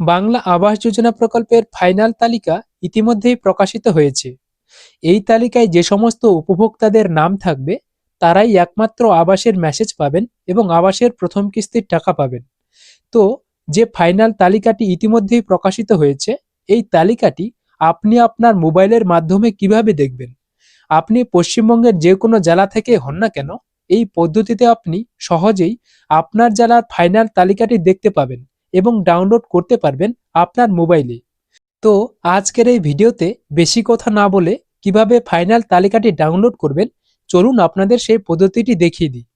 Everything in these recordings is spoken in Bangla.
বাংলা আবাস যোজনা প্রকল্পের ফাইনাল তালিকা ইতিমধ্যেই প্রকাশিত হয়েছে। এই তালিকায় যে সমস্ত উপভোক্তাদের নাম থাকবে, তারাই একমাত্র আবাসের মেসেজ পাবেন এবং আবাসের প্রথম কিস্তির টাকা পাবেন। তো, যে ফাইনাল তালিকাটি ইতিমধ্যেই প্রকাশিত হয়েছে, এই তালিকাটি আপনি আপনার মোবাইলের মাধ্যমে কীভাবে দেখবেন? আপনি পশ্চিমবঙ্গের যে কোনো জেলা থেকে হন না কেন, এই পদ্ধতিতে আপনি সহজেই আপনার জেলার ফাইনাল তালিকাটি দেখতে পাবেন। এবং ডাউনলোড করতে পারবেন আপনার মোবাইলে তো আজকের এই ভিডিওতে বেশি কথা না বলে কীভাবে ফাইনাল তালিকাটি ডাউনলোড করবেন, চলুন আপনাদের সেই পদ্ধতিটি দেখিয়ে দিই।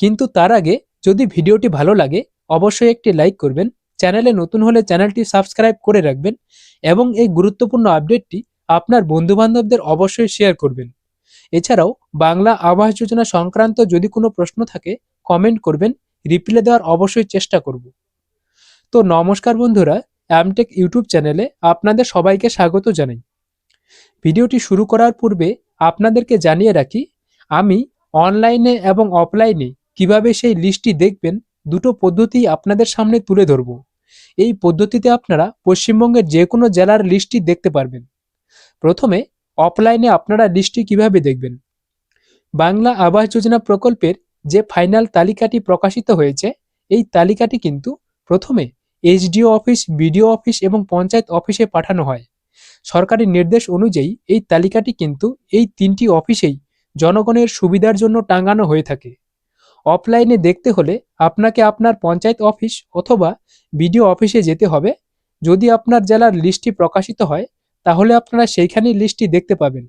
কিন্তু তার আগে যদি ভিডিওটি ভালো লাগে, অবশ্যই একটি লাইক করবেন, চ্যানেলে নতুন হলে চ্যানেলটি সাবস্ক্রাইব করে রাখবেন এবং এই গুরুত্বপূর্ণ আপডেটটি আপনার বন্ধুবান্ধবদের অবশ্যই শেয়ার করবেন। এছাড়াও বাংলা আবাস যোজনা সংক্রান্ত যদি কোনো প্রশ্ন থাকে কমেন্ট করবেন রিপ্লাই দেওয়ার অবশ্যই চেষ্টা করব। তো নমস্কার বন্ধুরা অ্যামটেক ইউটিউব চ্যানেলে আপনাদের সবাইকে স্বাগত জানাই। ভিডিওটি শুরু করার পূর্বে আপনাদেরকে জানিয়ে রাখি, আমি অনলাইনে এবং অফলাইনে কীভাবে সেই লিস্টটি দেখবেন, দুটো পদ্ধতি আপনাদের সামনে তুলে ধরব। এই পদ্ধতিতে আপনারা পশ্চিমবঙ্গের যে কোনো জেলার লিস্টটি দেখতে পারবেন। প্রথমে অফলাইনে আপনারা লিস্টটি কীভাবে দেখবেন? বাংলা আবাস যোজনা প্রকল্পের যে ফাইনাল তালিকাটি প্রকাশিত হয়েছে, এই তালিকাটি কিন্তু প্রথমে এইচডিও অফিস বিডিও অফিস এবং পঞ্চায়েত অফিসে পাঠানো হয়। সরকারি নির্দেশ অনুযায়ী এই তালিকাটি কিন্তু এই তিনটি অফিসেই জনগণের সুবিধার জন্য টাঙানো হয়ে থাকে। অফলাইনে দেখতে হলে আপনাকে আপনার পঞ্চায়েত অফিস অথবা বিডিও অফিসে যেতে হবে। যদি আপনার জেলার লিস্টটি প্রকাশিত হয়, তাহলে আপনারা সেইখানেই লিস্টটি দেখতে পাবেন।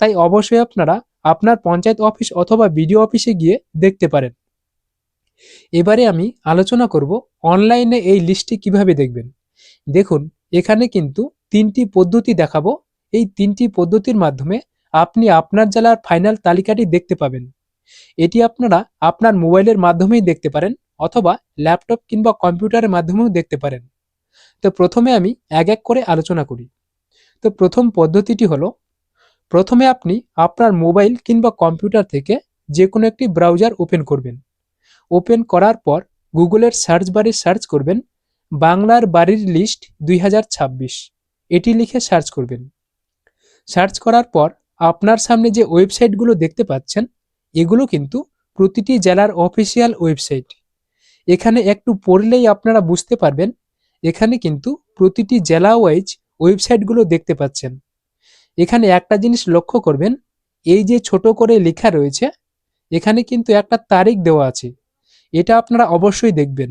তাই অবশ্যই আপনারা আপনার পঞ্চায়েত অফিস অথবা বিডিও অফিসে গিয়ে দেখতে পারেন। এবারে আমি আলোচনা করব অনলাইনে এই লিস্টটি কীভাবে দেখবেন। দেখুন, এখানে কিন্তু তিনটি পদ্ধতি দেখাবো। এই তিনটি পদ্ধতির মাধ্যমে আপনি আপনার জেলার ফাইনাল তালিকাটি দেখতে পাবেন। এটি আপনারা আপনার মোবাইলের মাধ্যমেই দেখতে পারেন অথবা ল্যাপটপ কিংবা কম্পিউটারের মাধ্যমেও দেখতে পারেন। তো প্রথমে আমি এক এক করে আলোচনা করি। তো প্রথম পদ্ধতিটি হলো, প্রথমে আপনি আপনার মোবাইল কিংবা কম্পিউটার থেকে যে কোনো একটি ব্রাউজার ওপেন করবেন। ওপেন করার পর গুগলের সার্চ বারে সার্চ করবেন বাংলার বাড়ির লিস্ট দুই হাজার ছাব্বিশ। এটি লিখে সার্চ করবেন। সার্চ করার পর আপনার সামনে যে ওয়েবসাইটগুলো দেখতে পাচ্ছেন, এগুলো কিন্তু প্রতিটি জেলার অফিসিয়াল ওয়েবসাইট। এখানে একটু পড়লেই আপনারা বুঝতে পারবেন, এখানে কিন্তু প্রতিটি জেলা ওয়াইজ ওয়েবসাইটগুলো দেখতে পাচ্ছেন। এখানে একটা জিনিস লক্ষ্য করবেন, এই যে ছোট করে লেখা রয়েছে, এখানে কিন্তু একটা তারিখ দেওয়া আছে। এটা আপনারা অবশ্যই দেখবেন।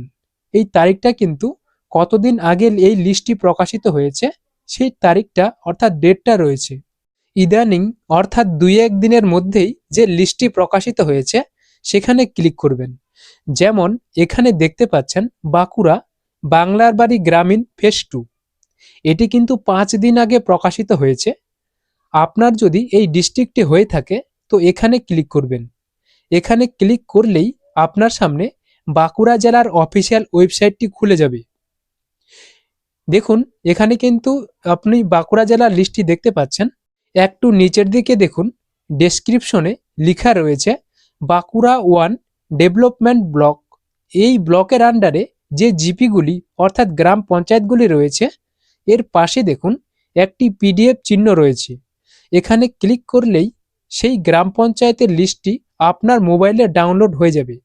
এই তারিখটা কিন্তু কতদিন আগে এই লিস্টটি প্রকাশিত হয়েছে, সেই তারিখটা অর্থাৎ ডেটটা রয়েছে। ইদানিং অর্থাৎ দুই এক দিনের মধ্যেই যে লিস্টটি প্রকাশিত হয়েছে, সেখানে ক্লিক করবেন। যেমন এখানে দেখতে পাচ্ছেন বাঁকুড়া, বাংলার বাড়ি গ্রামীণ ফেস টু। এটি কিন্তু পাঁচ দিন আগে প্রকাশিত হয়েছে। আপনার যদি এই ডিস্ট্রিক্টে হয়ে থাকে, তো এখানে ক্লিক করবেন। এখানে ক্লিক করলেই আপনার সামনে বাঁকুড়া জেলার অফিসিয়াল ওয়েবসাইটটি খুলে যাবে। দেখুন, এখানে কিন্তু আপনি বাঁকুড়া জেলার লিস্টটি দেখতে পাচ্ছেন। একটু নিচের দিকে দেখুন ডেসক্রিপশনে লেখা রয়েছে, বাঁকুড়া ওয়ান ডেভেলপমেন্ট ব্লক। এই ব্লকের আন্ডারে যে জিপিগুলি, অর্থাৎ গ্রাম পঞ্চায়েতগুলি রয়েছে, এর পাশে দেখুন, একটি পিডিএফ চিহ্ন রয়েছে। এখানে ক্লিক করলেই সেই গ্রাম পঞ্চায়েতের লিস্টটি আপনার মোবাইলে ডাউনলোড হয়ে যাবে।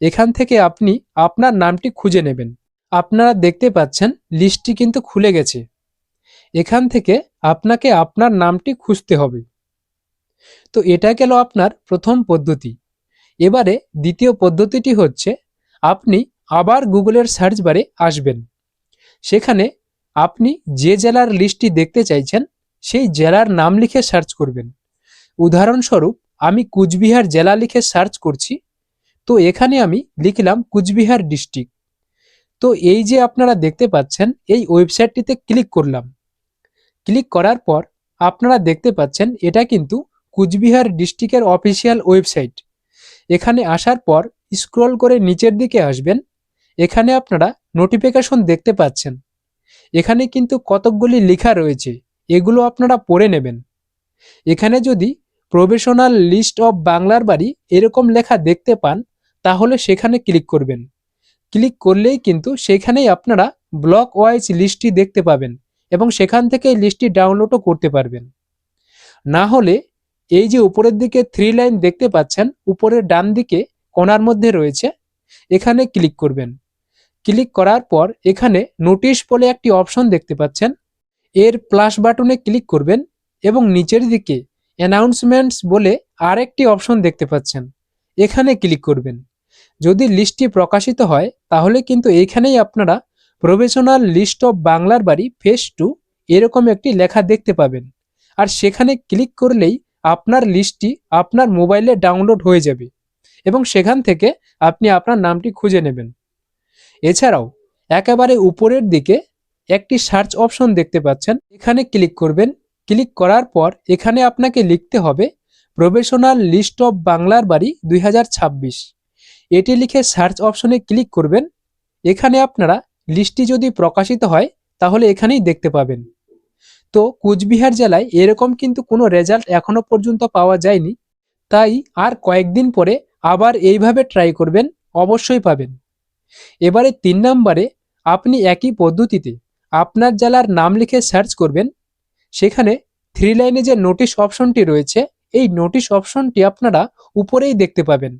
এখান থেকে আপনি আপনার নামটি খুঁজে নেবেন। আপনারা দেখতে পাচ্ছেন, লিস্টটি কিন্তু খুলে গেছে। এখান থেকে আপনাকে আপনার নামটি খুঁজতে হবে। তো এটা গেল আপনার প্রথম পদ্ধতি। এবারে দ্বিতীয় পদ্ধতিটি হচ্ছে, আপনি আবার গুগলের সার্চ বারে আসবেন। সেখানে আপনি যে জেলার লিস্টটি দেখতে চাইছেন, সেই জেলার নাম লিখে সার্চ করবেন। উদাহরণস্বরূপ আমি কুচবিহার জেলা লিখে সার্চ করছি। তো এখানে আমি লিখলাম কুচবিহার ডিস্ট্রিক্ট তো এই যে আপনারা দেখতে পাচ্ছেন, এই ওয়েবসাইটটিতে ক্লিক করলাম। ক্লিক করার পর আপনারা দেখতে পাচ্ছেন, এটা কিন্তু কুচবিহার ডিস্ট্রিক্টের অফিসিয়াল ওয়েবসাইট এখানে আসার পর স্ক্রল করে নিচের দিকে আসবেন। এখানে আপনারা নোটিফিকেশন দেখতে পাচ্ছেন। এখানে কিন্তু কতকগুলি লেখা রয়েছে, এগুলো আপনারা পড়ে নেবেন। এখানে যদি প্রফেশনাল লিস্ট অফ বাংলার বাড়ি এরকম লেখা দেখতে পান, তাহলে সেখানে ক্লিক করবেন। ক্লিক করলেই কিন্তু সেখানেই আপনারা ব্লক ওয়াইজ লিস্টটি দেখতে পাবেন এবং সেখান থেকে এই লিস্টটি ডাউনলোডও করতে পারবেন। না হলে এই যে উপরের দিকে থ্রি লাইন দেখতে পাচ্ছেন, উপরের ডান দিকে কোণার মধ্যে রয়েছে, এখানে ক্লিক করবেন। ক্লিক করার পর এখানে নোটিশ বলে একটি অপশন দেখতে পাচ্ছেন, এর প্লাস বাটনে ক্লিক করবেন এবং নিচের দিকে অ্যানাউন্সমেন্টস বলে আরেকটি অপশন দেখতে পাচ্ছেন। এখানে ক্লিক করবেন। যদি লিস্টটি প্রকাশিত হয়, তাহলে কিন্তু এইখানেই আপনারা প্রফেশনাল লিস্ট অফ বাংলার বাড়ি ফেস টু এরকম একটি লেখা দেখতে পাবেন। আর সেখানে ক্লিক করলেই আপনার লিস্টটি আপনার মোবাইলে ডাউনলোড হয়ে যাবে এবং সেখান থেকে আপনি আপনার নামটি খুঁজে নেবেন। এছাড়াও, একেবারে উপরের দিকে একটি সার্চ অপশন দেখতে পাচ্ছেন। এখানে ক্লিক করবেন ক্লিক করার পর এখানে আপনাকে লিখতে হবে প্রফেশনাল লিস্ট অফ বাংলার বাড়ি দুই হাজার ছাব্বিশ। এটি লিখে সার্চ অপশনে ক্লিক করবেন। এখানে আপনারা লিস্টটি যদি প্রকাশিত হয়, তাহলে এখানেই দেখতে পাবেন। তো কুচবিহার জেলায় এরকম কিন্তু কোনো রেজাল্ট এখনও পর্যন্ত পাওয়া যায়নি। তাই আর কয়েকদিন পরে আবার এইভাবে ট্রাই করবেন, অবশ্যই পাবেন। এবারে তিন নম্বরে আপনি একই পদ্ধতিতে আপনার জেলার নাম লিখে সার্চ করবেন। সেখানে থ্রি লাইনে যে নোটিশ অপশনটি রয়েছে, এই নোটিশ অপশনটি আপনারা উপরেই দেখতে পাবেন।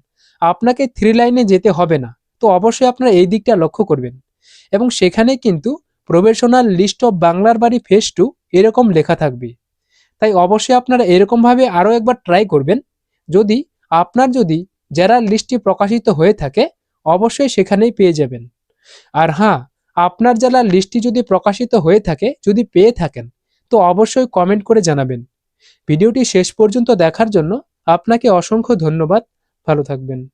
আপনাকে থ্রি লাইনে যেতে হবে না, তো অবশ্যই আপনারা এই দিকটা লক্ষ্য করবেন। এবং সেখানে কিন্তু প্রফেশনাল লিস্ট অফ বাংলার বাড়ি ফেস টু এরকম লেখা থাকবে। তাই অবশ্যই আপনারা এরকমভাবে আরও একবার ট্রাই করবেন। যদি আপনার যদি যারা লিস্টটি প্রকাশিত হয়ে থাকে, অবশ্যই সেখানেই পেয়ে যাবেন। আর হ্যাঁ আপনার জেলার লিস্টটি যদি প্রকাশিত হয়ে থাকে, যদি পেয়ে থাকেন তো অবশ্যই কমেন্ট করে জানাবেন। ভিডিওটি শেষ পর্যন্ত দেখার জন্য আপনাকে অসংখ্য ধন্যবাদ। ভালো থাকবেন।